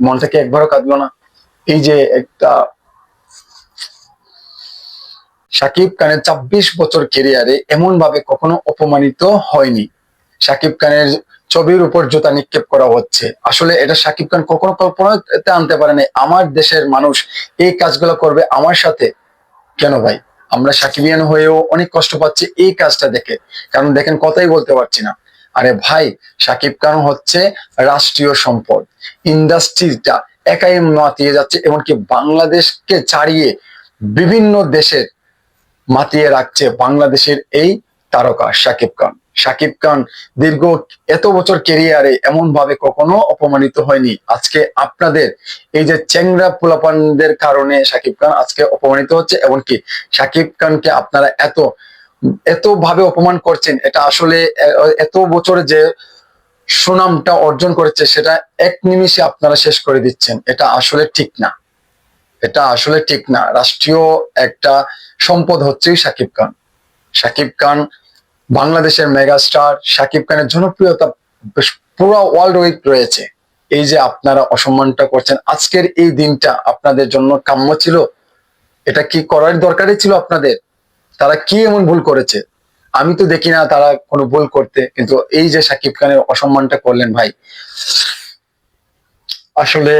মনটাকে একবারও কাঁদলো না। এই যে একটা সাকিব খানের ছাব্বিশ বছর কেরিয়ারে এমন ভাবে কখনো অপমানিত হয়নি। সাকিব খানের ছবির উপর জুতা নিক্ষেপ করা হচ্ছে। আসলে এটা সাকিব খান কখনো কল্পনাতে আনতে পারেনি আমার দেশের মানুষ এই কাজগুলো করবে আমার সাথে? কেন ভাই? আমরা সাকিবিয়ান হয়েও অনেক কষ্ট পাচ্ছি এই কাজটা দেখে। কারণ দেখেন কথাই বলতে পারছি না। আরে ভাই, সাকিব খান হচ্ছে রাষ্ট্রীয় সম্পদ। ইন্ডাস্ট্রিটা একাই মাতিয়ে যাচ্ছে, এমনকি বাংলাদেশকে ছাড়িয়ে বিভিন্ন দেশের মাতিয়ে রাখছে বাংলাদেশের এই তারকা সাকিব খান। সাকিব খান দীর্ঘ এত বছর কেরিয়ারে এমন ভাবে কখনো অপমানিত হয়নি। আজকে আপনাদের এই যে চেংরা পোলাপানদের কারণে সাকিব খান আজকে অপমানিত হচ্ছে, এমনকি সাকিব খানকে আপনারা এত এত ভাবে অপমান করছেন, এটা আসলে এত বছরে যে সুনামটা অর্জন করেছে, সেটা এক নিমিষে আপনারা শেষ করে দিচ্ছেন। এটা আসলে ঠিক না। এটা আসলে ঠিক না। রাষ্ট্রীয় একটা সম্পদ হচ্ছে সাকিব খান। সাকিব খান বাংলাদেশের মেগাস্টার। সাকিব খানের জনপ্রিয়তা পুরো ওয়ার্ল্ড উইক রয়েছে। এই যে আপনারা অসম্মানটা করছেন, আজকের এই দিনটা আপনাদের জন্য কাম্য ছিল? এটা কি করার দরকারই ছিল আপনাদের? তারা কি এমন ভুল করেছে? আমি তো দেখি না তারা কোনো ভুল করতে। কিন্তু এই যে সাকিব খানের অসম্মানটা করলেন ভাই, আসলে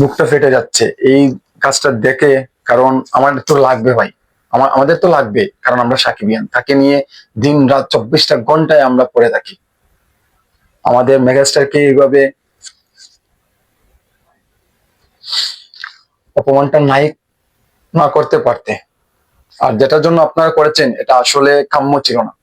বুকটা ফেটে যাচ্ছে। এই কাজটা দেখে, কারণ আমার তো লাগবে ভাই। আমার, আমাদের তো লাগবে, কারণ আমরা সাকিবিয়ান। তাকে নিয়ে দিন রাত চব্বিশটা ঘন্টায় আমরা পড়ে থাকি। আমাদের মেগাস্টারকে এইভাবে অপমানটা নাই না করতে পারতে। আর যেটার জন্য আপনারা করেছেন, এটা আসলে কাম্য ছিল না।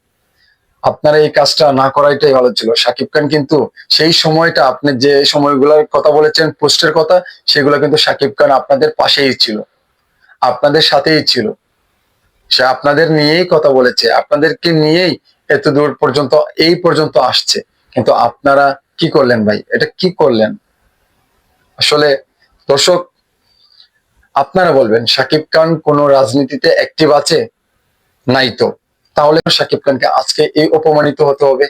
আপনারা এই কাজটা না করাইটাই ভালো ছিল। সাকিব খান কিন্তু সেই সময়টা আপনি যে সময়গুলোর কথা বলেছেন, পোস্টের কথা, সেগুলো কিন্তু সাকিব খান আপনাদের পাশেই ছিল। আপনাদের সাথেই ছিল। সে আপনাদের নিয়েই কথা বলেছে। আপনাদেরকে নিয়েই এত দূর পর্যন্ত, এই পর্যন্ত আসছে। কিন্তু আপনারা কি করলেন ভাই? এটা কি করলেন? আসলে দর্শক আপনারা বলবেন সাকিব খান কোন রাজনীতিতে অ্যাক্টিভ আছে? নাই তো। তাহলে সাকিব খানকে আজকে এই অপমানিত হতে হবে।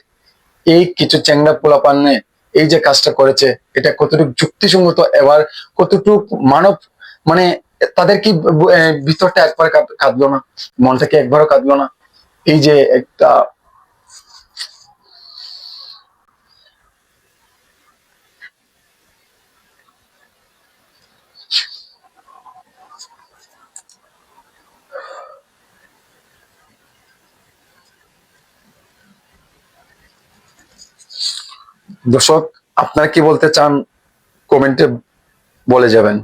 এই কিছু চ্যাংড়া পোলাপান্নে এই যে কাজটা করেছে, এটা কতটুকু যুক্তিসঙ্গত, এবার কতটুকু মানব মানে তাদের কি ভিতরটা একবার কাঁদলো না? মনটাকে একবারও কাঁদলো না? এই যে একটা দর্শক আপনারা কি বলতে চান কমেন্টে বলে যাবেন।